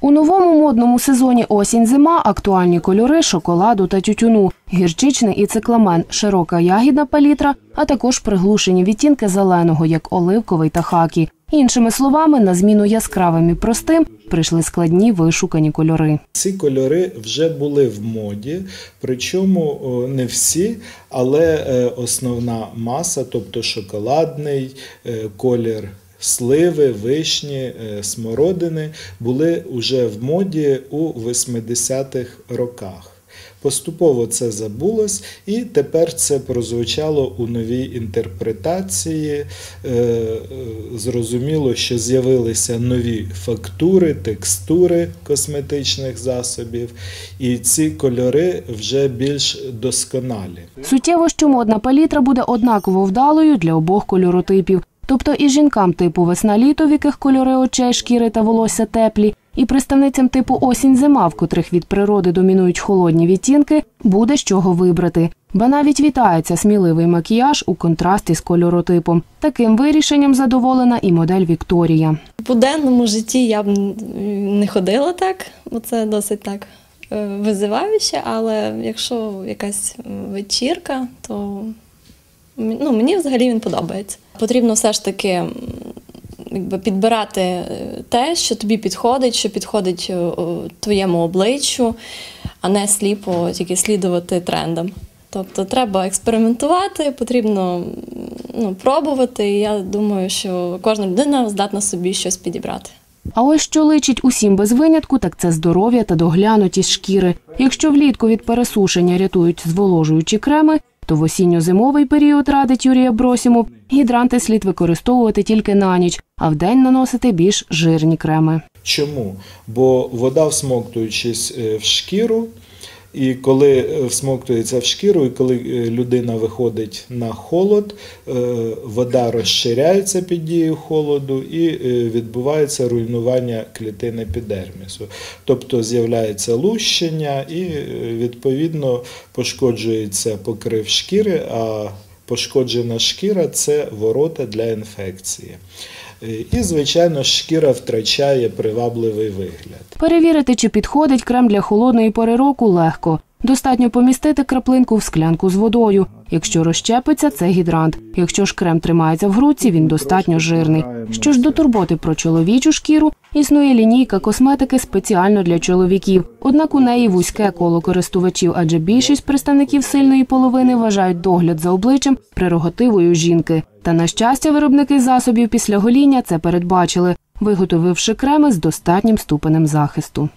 У новому модному сезоні осінь-зима актуальні кольори шоколаду та тютюну, гірчичний і цикламен, широка ягідна палітра, а також приглушені відтінки зеленого, як оливковий та хакі. Іншими словами, на зміну яскравим і простим прийшли складні вишукані кольори. Ці кольори вже були в моді, причому не всі, але е, основна маса, тобто шоколадний е, колір. Сливи, вишні, е, смородини були вже в моді у 80-х роках. Поступово це забулось, і тепер це прозвучало у новій інтерпретації. Е, е, Зрозуміло, що з'явилися нові фактури, текстури косметичних засобів, і ці кольори вже більш досконалі. Суттєво, що модна палітра буде однаково вдалою для обох кольоротипів. Тобто і жінкам типу весна-літо, в яких кольори очей, шкіри та волосся теплі, і представницям типу осінь-зима, в котрих від природи домінують холодні відтінки, буде з чого вибрати. Ба навіть вітається сміливий макіяж у контрасті з кольоротипом. Таким вирішенням задоволена і модель Вікторія. В буденному житті я б не ходила так, бо це досить так е, визиваюче, але якщо якась вечірка, то ну, мені взагалі він подобається. Потрібно все ж таки якби, підбирати е, те, що тобі підходить, що підходить е, твоєму обличчю, а не сліпо тільки слідувати трендам. Тобто треба експериментувати, потрібно ну, пробувати. І я думаю, що кожна людина здатна собі щось підібрати. А ось що личить усім без винятку, так це здоров'я та доглянутість шкіри. Якщо влітку від пересушення рятують зволожуючі креми, то в осінньо-зимовий період радить Юрія Бросіму гідранти слід використовувати тільки на ніч, а вдень наносити більш жирні креми. Чому? Бо вода, всмоктуючись е, в шкіру, і коли е, всмоктується в шкіру, і коли е, людина виходить на холод, е, вода розширяється під дією холоду і відбувається руйнування клітин епідермісу. Тобто з'являється лущення і відповідно пошкоджується покрив шкіри, а пошкоджена шкіра це ворота для інфекції. Е, І, звичайно, шкіра втрачає привабливий вигляд. Перевірити, чи підходить крем для холодної пори року, легко. Достатньо помістити краплинку в склянку з водою. Якщо розщепиться, це гідрант. Якщо ж крем тримається в грудці, він достатньо жирний. Що ж до турботи про чоловічу шкіру, існує лінійка косметики спеціально для чоловіків. Однак у неї вузьке коло користувачів, адже більшість представників сильної половини вважають догляд за обличчям прерогативою жінки. Та на щастя, виробники засобів після гоління це передбачили, виготовивши креми з достатнім ступенем захисту.